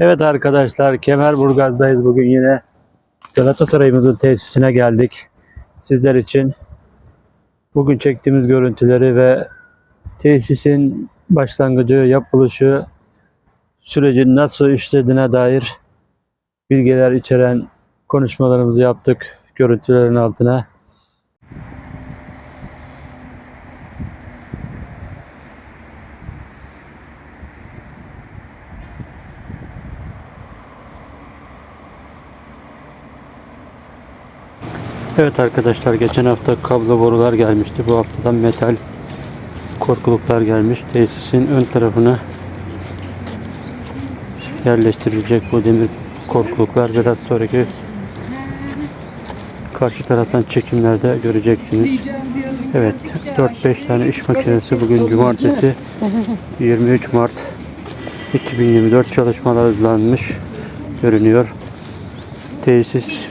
Evet arkadaşlar Kemerburgaz'dayız bugün yine Galatasaray'ımızın tesisine geldik. Sizler için bugün çektiğimiz görüntüleri ve tesisin başlangıcı, yapılışı, sürecin nasıl işlediğine dair bilgiler içeren konuşmalarımızı yaptık görüntülerin altına. Evet arkadaşlar geçen hafta kablo borular gelmişti. Bu haftadan metal korkuluklar gelmiş. Tesisin ön tarafına yerleştirilecek bu demir korkuluklar biraz sonraki karşı taraftan çekimlerde göreceksiniz. Evet 4-5 tane iş makinesi bugün cumartesi 23 Mart 2024 çalışmalar hızlanmış görünüyor. Tesis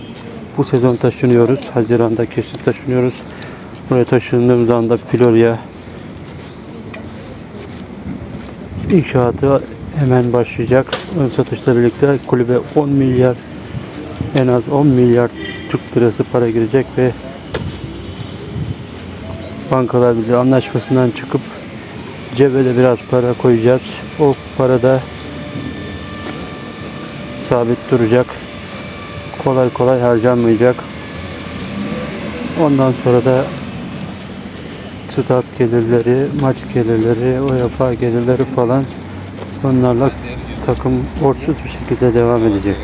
bu sezon taşınıyoruz. Haziran'da kesin taşınıyoruz. Buraya taşındığımız anda Florya inşaatı hemen başlayacak. Ön satışla birlikte kulübe 10 milyar en az 10 milyar Türk lirası para girecek ve Bankalar Birliği anlaşmasından çıkıp cebe de biraz para koyacağız. O para da sabit duracak kolay kolay harcanmayacak. Ondan sonra da stat gelirleri, maç gelirleri, UEFA gelirleri falan onlarla takım borçsuz bir şekilde devam edecek.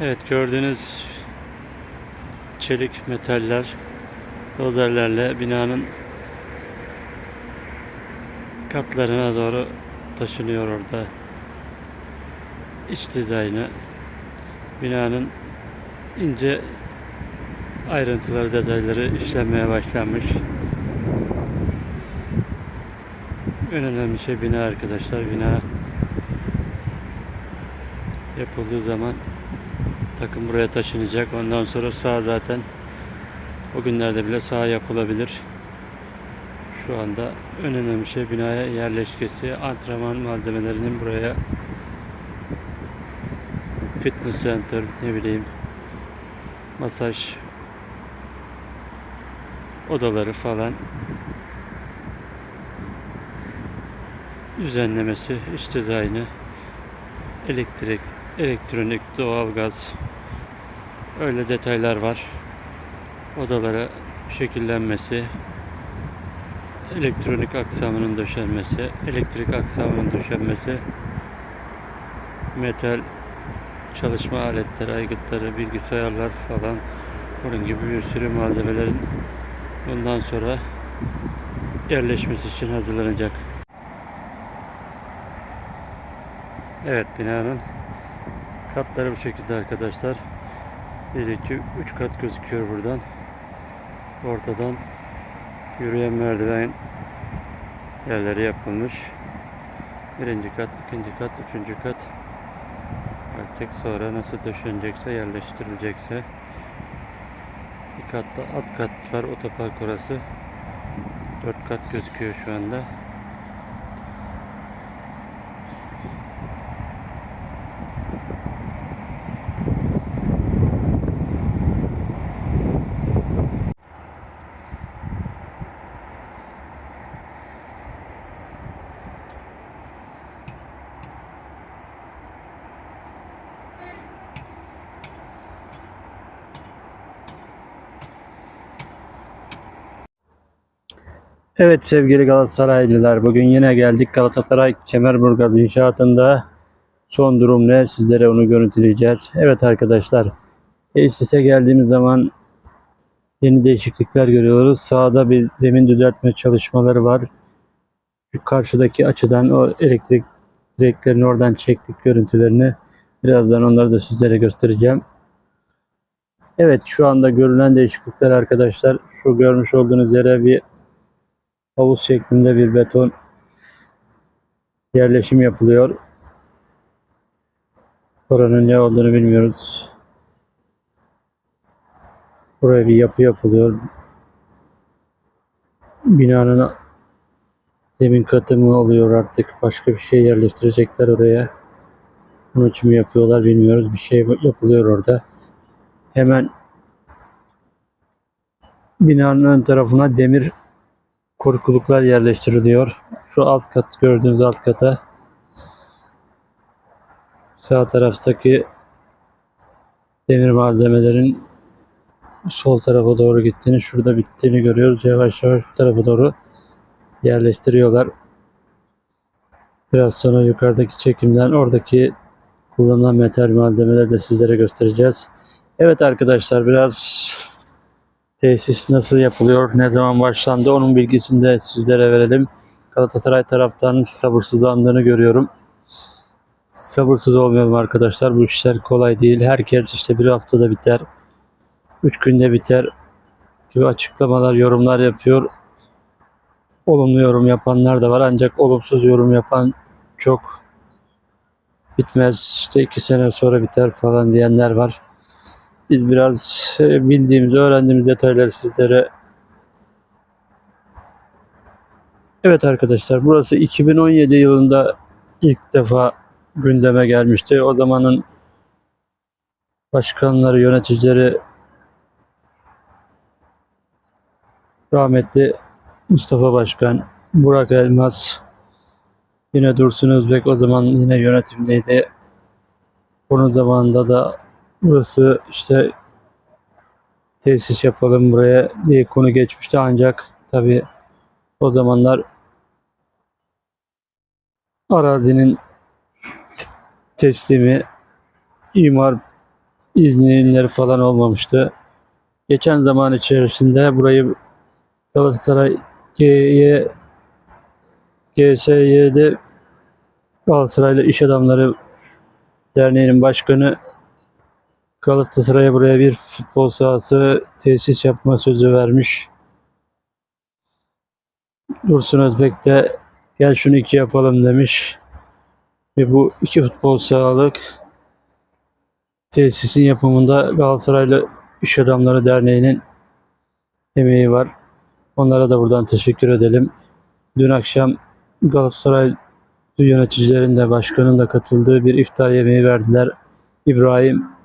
Evet gördüğünüz çelik metaller dozerlerle binanın katlarına doğru taşınıyor orada. İç dizaynı binanın ince ayrıntıları detayları işlenmeye başlanmış. En önemli şey bina arkadaşlar. Bina yapıldığı zaman Takım buraya taşınacak. Ondan sonra sağ zaten o günlerde bile sağ yapılabilir. Şu anda en önemli şey binaya yerleşkesi, antrenman malzemelerinin buraya fitness center, ne bileyim masaj odaları falan düzenlemesi, iç dizaynı, elektrik, elektronik, doğalgaz öyle detaylar var. Odalara şekillenmesi, elektronik aksamının döşenmesi, elektrik aksamının döşenmesi, metal çalışma aletleri, aygıtları, bilgisayarlar falan bunun gibi bir sürü malzemelerin bundan sonra yerleşmesi için hazırlanacak. Evet binanın katları bu şekilde arkadaşlar. 1, 2, 3 kat gözüküyor buradan. Ortadan yürüyen merdiven yerleri yapılmış. Birinci kat, ikinci kat, üçüncü kat. Artık sonra nasıl döşenecekse, yerleştirilecekse. Bir katta alt katlar otopark orası. Dört kat gözüküyor şu anda. Evet sevgili Galatasaraylılar bugün yine geldik Galatasaray Kemerburgaz inşaatında son durum ne sizlere onu görüntüleyeceğiz. Evet arkadaşlar tesise geldiğimiz zaman yeni değişiklikler görüyoruz. Sağda bir zemin düzeltme çalışmaları var. Şu karşıdaki açıdan o elektrik direklerini oradan çektik görüntülerini. Birazdan onları da sizlere göstereceğim. Evet şu anda görülen değişiklikler arkadaşlar. Şu görmüş olduğunuz yere bir havuz şeklinde bir beton yerleşim yapılıyor. Oranın ne olduğunu bilmiyoruz. Buraya bir yapı yapılıyor. Binanın zemin katı mı oluyor artık? Başka bir şey yerleştirecekler oraya. Bunun için mi yapıyorlar bilmiyoruz. Bir şey yapılıyor orada. Hemen binanın ön tarafına demir korkuluklar yerleştiriliyor. Şu alt kat gördüğünüz alt kata sağ taraftaki demir malzemelerin sol tarafa doğru gittiğini, şurada bittiğini görüyoruz. Yavaş yavaş bu tarafa doğru yerleştiriyorlar. Biraz sonra yukarıdaki çekimden oradaki kullanılan metal malzemeleri de sizlere göstereceğiz. Evet arkadaşlar biraz tesis nasıl yapılıyor, ne zaman başlandı onun bilgisini de sizlere verelim. Galatasaray taraftarının sabırsızlandığını görüyorum. Sabırsız olmayalım arkadaşlar. Bu işler kolay değil. Herkes işte bir haftada biter. Üç günde biter gibi açıklamalar, yorumlar yapıyor. Olumlu yorum yapanlar da var ancak olumsuz yorum yapan çok bitmez işte iki sene sonra biter falan diyenler var. Biz biraz e, bildiğimiz, öğrendiğimiz detayları sizlere Evet arkadaşlar burası 2017 yılında ilk defa gündeme gelmişti. O zamanın başkanları, yöneticileri rahmetli Mustafa Başkan, Burak Elmas, yine Dursun Özbek o zaman yine yönetimdeydi. Onun zamanında da burası işte tesis yapalım buraya diye konu geçmişti ancak tabi o zamanlar arazinin teslimi imar izinleri falan olmamıştı. Geçen zaman içerisinde burayı Galatasaray GSY'de Galatasaraylı İş Adamları Derneği'nin başkanı Galatasaray'a buraya bir futbol sahası tesis yapma sözü vermiş. Dursun Özbek de gel şunu iki yapalım demiş. Ve bu iki futbol sahalık tesisin yapımında Galatasaraylı İş Adamları Derneği'nin emeği var. Onlara da buradan teşekkür edelim. Dün akşam Galatasaray yöneticilerin de başkanın da katıldığı bir iftar yemeği verdiler. İbrahim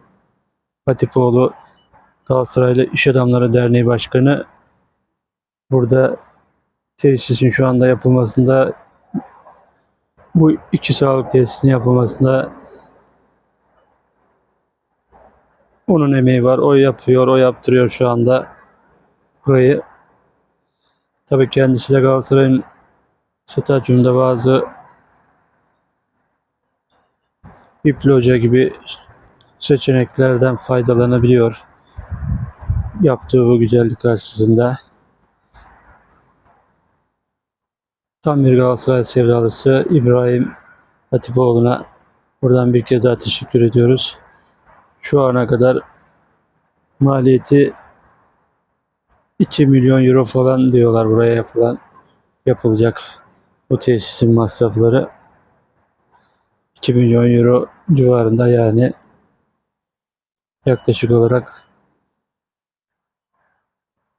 Hatipoğlu Galatasaraylı İş Adamları Derneği Başkanı burada tesisin şu anda yapılmasında bu iki sağlık tesisinin yapılmasında onun emeği var. O yapıyor, o yaptırıyor şu anda burayı. Tabii kendisi de Galatasaray'ın stadyumda bazı bir loca gibi seçeneklerden faydalanabiliyor. Yaptığı bu güzellik karşısında. Tam bir Galatasaray sevdalısı İbrahim Hatipoğlu'na buradan bir kez daha teşekkür ediyoruz. Şu ana kadar maliyeti 2 milyon euro falan diyorlar buraya yapılan yapılacak bu tesisin masrafları 2 milyon euro civarında yani yaklaşık olarak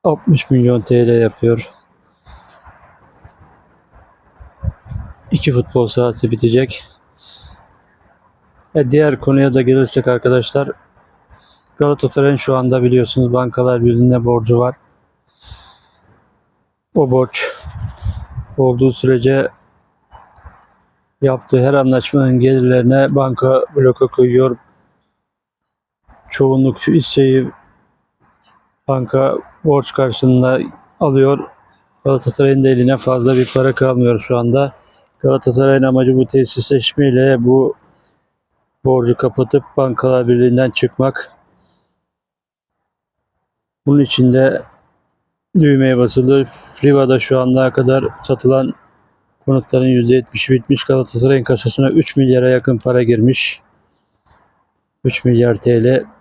60 milyon TL yapıyor. İki futbol sahası bitecek. E diğer konuya da gelirsek arkadaşlar Galatasaray'ın şu anda biliyorsunuz Bankalar Birliği'ne borcu var. O borç olduğu sürece yaptığı her anlaşmanın gelirlerine banka bloka koyuyor. Çoğunluk hisseyi banka borç karşılığında alıyor. Galatasaray'ın da eline fazla bir para kalmıyor şu anda. Galatasaray'ın amacı bu tesisleşmeyle bu borcu kapatıp bankalar birliğinden çıkmak. Bunun içinde düğmeye basılı. Friva'da şu ana kadar satılan konutların %70'i bitmiş. Galatasaray'ın kasasına 3 milyara yakın para girmiş. 3 milyar TL.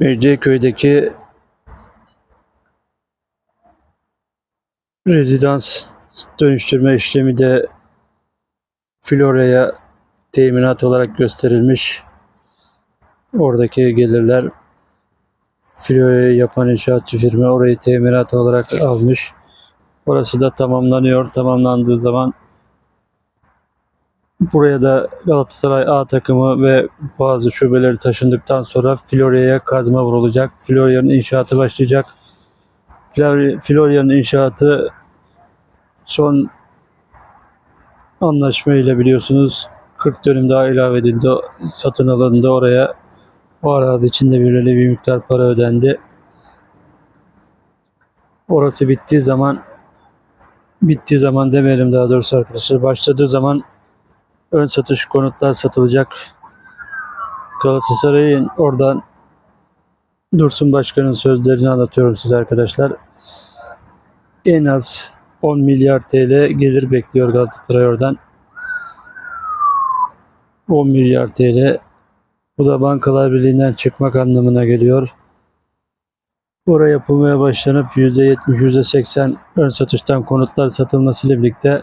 Mecidiyeköy'deki rezidans dönüştürme işlemi de Florya'ya teminat olarak gösterilmiş. Oradaki gelirler Florya'yı yapan inşaatçı firma orayı teminat olarak almış. Orası da tamamlanıyor. Tamamlandığı zaman buraya da Galatasaray A takımı ve bazı şubeleri taşındıktan sonra Florya'ya kazma vurulacak. Florya'nın inşaatı başlayacak. Flor- Florya'nın inşaatı son anlaşma ile biliyorsunuz 40 dönüm daha ilave edildi. Satın alındı oraya. O arazi içinde belirli bir miktar para ödendi. Orası bittiği zaman bittiği zaman demeyelim daha doğrusu arkadaşlar. Başladığı zaman ön satış konutlar satılacak. Galatasaray'ın oradan Dursun Başkan'ın sözlerini anlatıyorum size arkadaşlar. En az 10 milyar TL gelir bekliyor Galatasaray oradan. 10 milyar TL. Bu da Bankalar Birliği'nden çıkmak anlamına geliyor. Oraya yapılmaya başlanıp %70, %80 ön satıştan konutlar satılmasıyla birlikte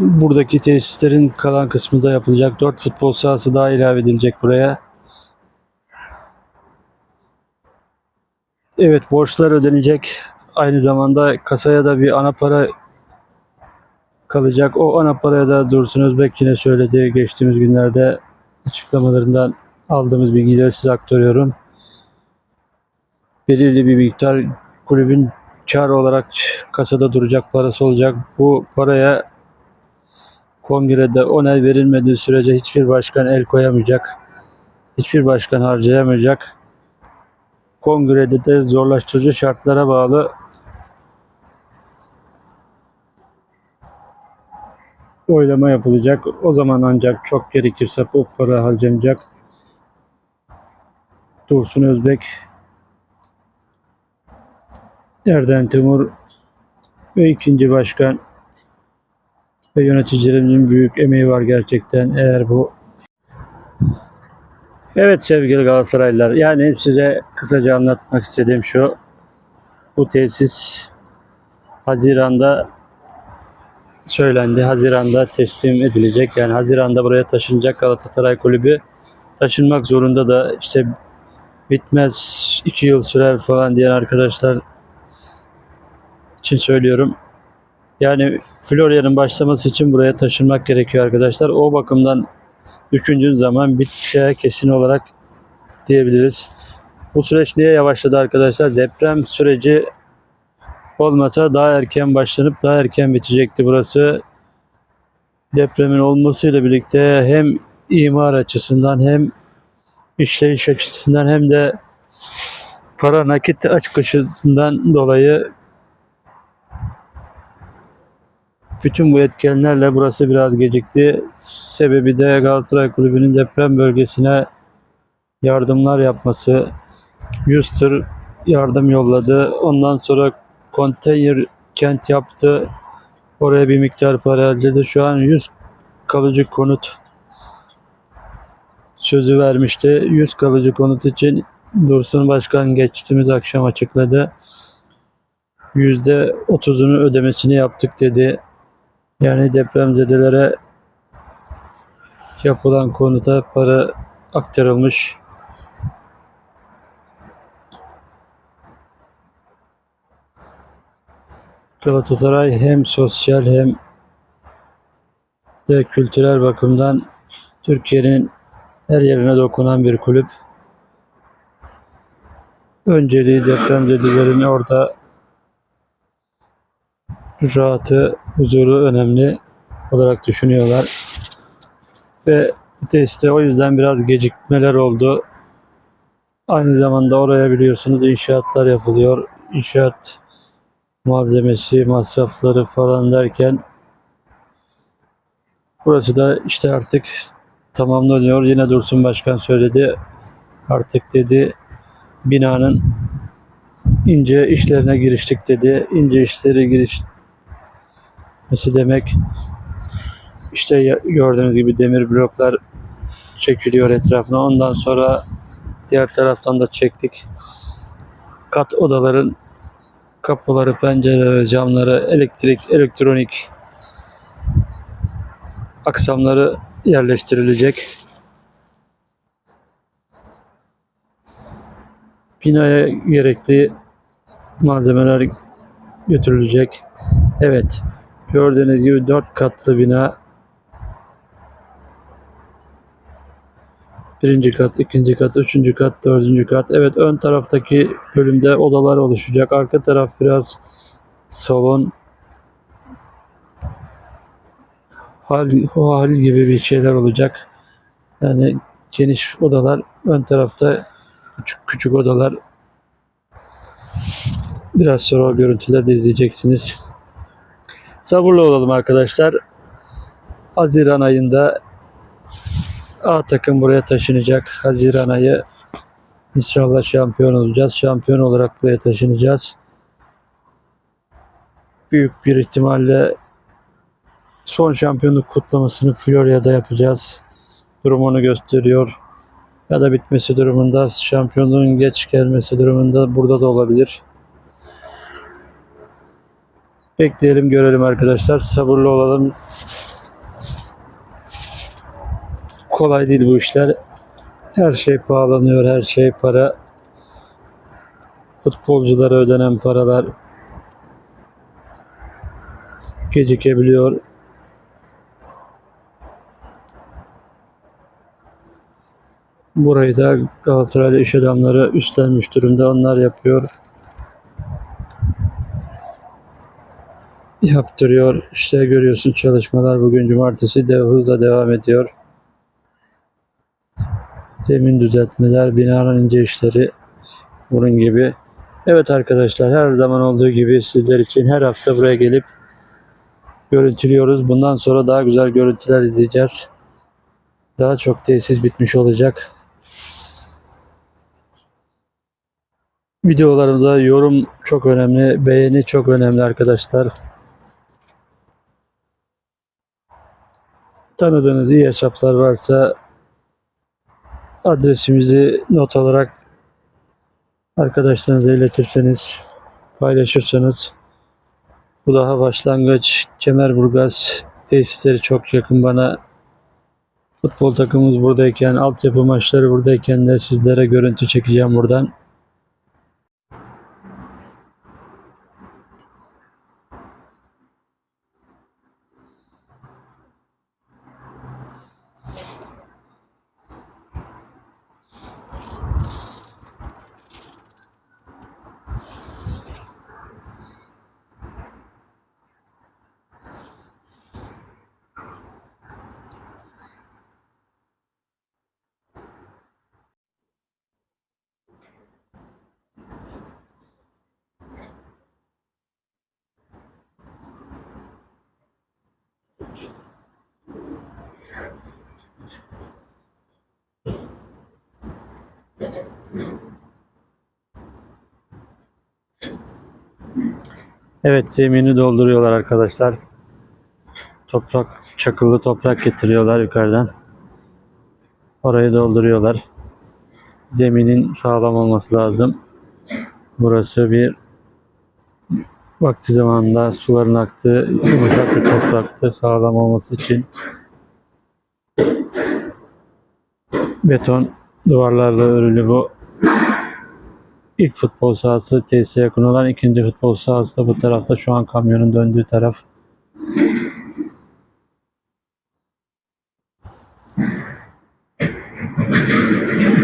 buradaki tesislerin kalan kısmı da yapılacak. 4 futbol sahası daha ilave edilecek buraya. Evet borçlar ödenecek. Aynı zamanda kasaya da bir ana para kalacak. O ana paraya da Dursun Özbek yine söyledi. Geçtiğimiz günlerde açıklamalarından aldığımız bilgileri size aktarıyorum. Belirli bir miktar kulübün kar olarak kasada duracak parası olacak. Bu paraya kongrede onay verilmediği sürece hiçbir başkan el koyamayacak. Hiçbir başkan harcayamayacak. Kongrede de zorlaştırıcı şartlara bağlı oylama yapılacak. O zaman ancak çok gerekirse bu para harcanacak. Dursun Özbek, Erden Timur ve ikinci başkan ve yöneticilerin büyük emeği var gerçekten eğer bu Evet sevgili Galatasaraylılar yani size kısaca anlatmak istediğim şu bu tesis Haziran'da söylendi. Haziran'da teslim edilecek. Yani Haziran'da buraya taşınacak Galatasaray Kulübü. Taşınmak zorunda da işte bitmez iki yıl sürer falan diyen arkadaşlar için söylüyorum. Yani Florya'nın başlaması için buraya taşınmak gerekiyor arkadaşlar. O bakımdan düşündüğün zaman bir şey kesin olarak diyebiliriz. Bu süreç niye yavaşladı arkadaşlar? Deprem süreci olmasa daha erken başlanıp daha erken bitecekti burası. Depremin olmasıyla birlikte hem imar açısından hem işleyiş açısından hem de para nakit açıkışından dolayı bütün bu etkenlerle burası biraz gecikti. Sebebi de Galatasaray Kulübü'nün deprem bölgesine yardımlar yapması. 100 tır yardım yolladı. Ondan sonra konteyner kent yaptı. Oraya bir miktar para harcadı. Şu an 100 kalıcı konut sözü vermişti. 100 kalıcı konut için Dursun Başkan geçtiğimiz akşam açıkladı. %30'unu ödemesini yaptık dedi. Yani depremzedelere yapılan konuta para aktarılmış. Galatasaray hem sosyal hem de kültürel bakımdan Türkiye'nin her yerine dokunan bir kulüp. Önceliği depremzedelerin orada rahatı, huzuru önemli olarak düşünüyorlar. Ve bu tesiste o yüzden biraz gecikmeler oldu. Aynı zamanda oraya biliyorsunuz inşaatlar yapılıyor. İnşaat malzemesi, masrafları falan derken Burası da işte artık tamamlanıyor. Yine Dursun Başkan söyledi. Artık dedi binanın ince işlerine giriştik dedi. İnce işleri girişmesi demek işte gördüğünüz gibi demir bloklar çekiliyor etrafına. Ondan sonra diğer taraftan da çektik. Kat odaların kapıları, pencereleri, camları, elektrik, elektronik aksamları yerleştirilecek. Binaya gerekli malzemeler götürülecek. Evet, gördüğünüz gibi dört katlı bina. Birinci kat, ikinci kat, üçüncü kat, dördüncü kat. Evet, ön taraftaki bölümde odalar oluşacak. Arka taraf biraz salon, hal, hal gibi bir şeyler olacak. Yani geniş odalar, ön tarafta küçük küçük odalar. Biraz sonra o görüntüleri izleyeceksiniz. Sabırlı olalım arkadaşlar. Haziran ayında A takım buraya taşınacak. Haziran ayı inşallah şampiyon olacağız. Şampiyon olarak buraya taşınacağız. Büyük bir ihtimalle son şampiyonluk kutlamasını Florya'da yapacağız. Durum onu gösteriyor. Ya da bitmesi durumunda, şampiyonluğun geç gelmesi durumunda burada da olabilir. Bekleyelim görelim arkadaşlar. Sabırlı olalım. Kolay değil bu işler. Her şey pahalanıyor, her şey para. Futbolculara ödenen paralar gecikebiliyor. Burayı da Galatasaraylı iş adamları üstlenmiş durumda. Onlar yapıyor. Yaptırıyor. İşte görüyorsun çalışmalar bugün cumartesi de hızla devam ediyor. Zemin düzeltmeler, binanın ince işleri bunun gibi. Evet arkadaşlar her zaman olduğu gibi sizler için her hafta buraya gelip görüntülüyoruz. Bundan sonra daha güzel görüntüler izleyeceğiz. Daha çok tesis bitmiş olacak. Videolarımıza yorum çok önemli, beğeni çok önemli arkadaşlar. Tanıdığınız iyi hesaplar varsa adresimizi not olarak arkadaşlarınıza iletirseniz, paylaşırsanız bu daha başlangıç. Kemerburgaz tesisleri çok yakın bana. Futbol takımımız buradayken, altyapı maçları buradayken de sizlere görüntü çekeceğim buradan. Evet zemini dolduruyorlar arkadaşlar. Toprak, çakıllı toprak getiriyorlar yukarıdan. Orayı dolduruyorlar. Zeminin sağlam olması lazım. Burası bir vakti zamanında suların aktığı yumuşak bir topraktı. Sağlam olması için beton duvarlarla örülü bu ilk futbol sahası tesise yakın olan ikinci futbol sahası da bu tarafta şu an kamyonun döndüğü taraf.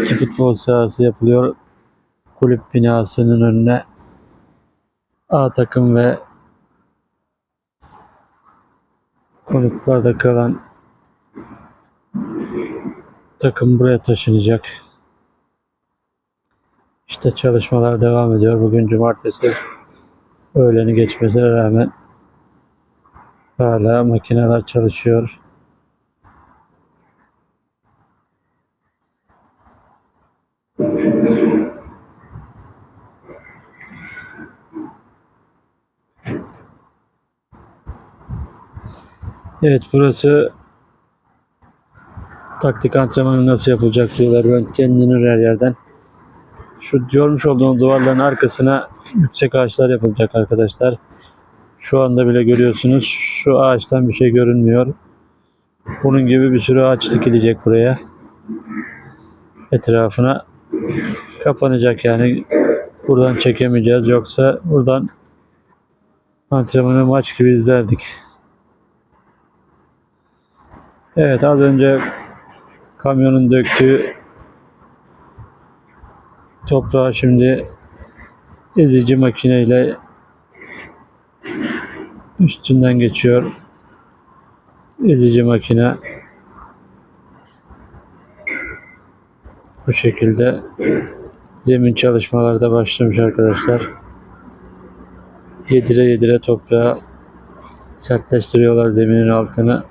İki futbol sahası yapılıyor. Kulüp binasının önüne A takım ve konuklarda kalan takım buraya taşınacak. İşte çalışmalar devam ediyor. Bugün cumartesi öğleni geçmesine rağmen hala makineler çalışıyor. Evet burası taktik antrenmanı nasıl yapılacak diyorlar röntgenlenir her yerden. Şu görmüş olduğunuz duvarların arkasına yüksek ağaçlar yapılacak arkadaşlar. Şu anda bile görüyorsunuz şu ağaçtan bir şey görünmüyor. Bunun gibi bir sürü ağaç dikilecek buraya. Etrafına kapanacak yani buradan çekemeyeceğiz yoksa buradan antrenmanı maç gibi izlerdik. Evet az önce kamyonun döktüğü toprağı şimdi ezici makineyle üstünden geçiyor. Ezici makine bu şekilde zemin çalışmaları da başlamış arkadaşlar. Yedire yedire toprağı sertleştiriyorlar zeminin altını.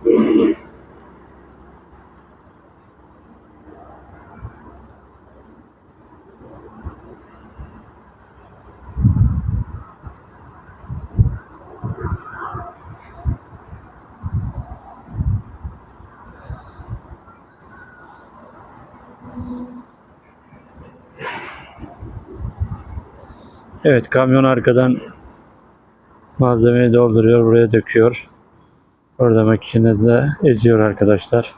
Evet kamyon arkadan malzemeyi dolduruyor buraya döküyor. Orada makinede eziyor arkadaşlar.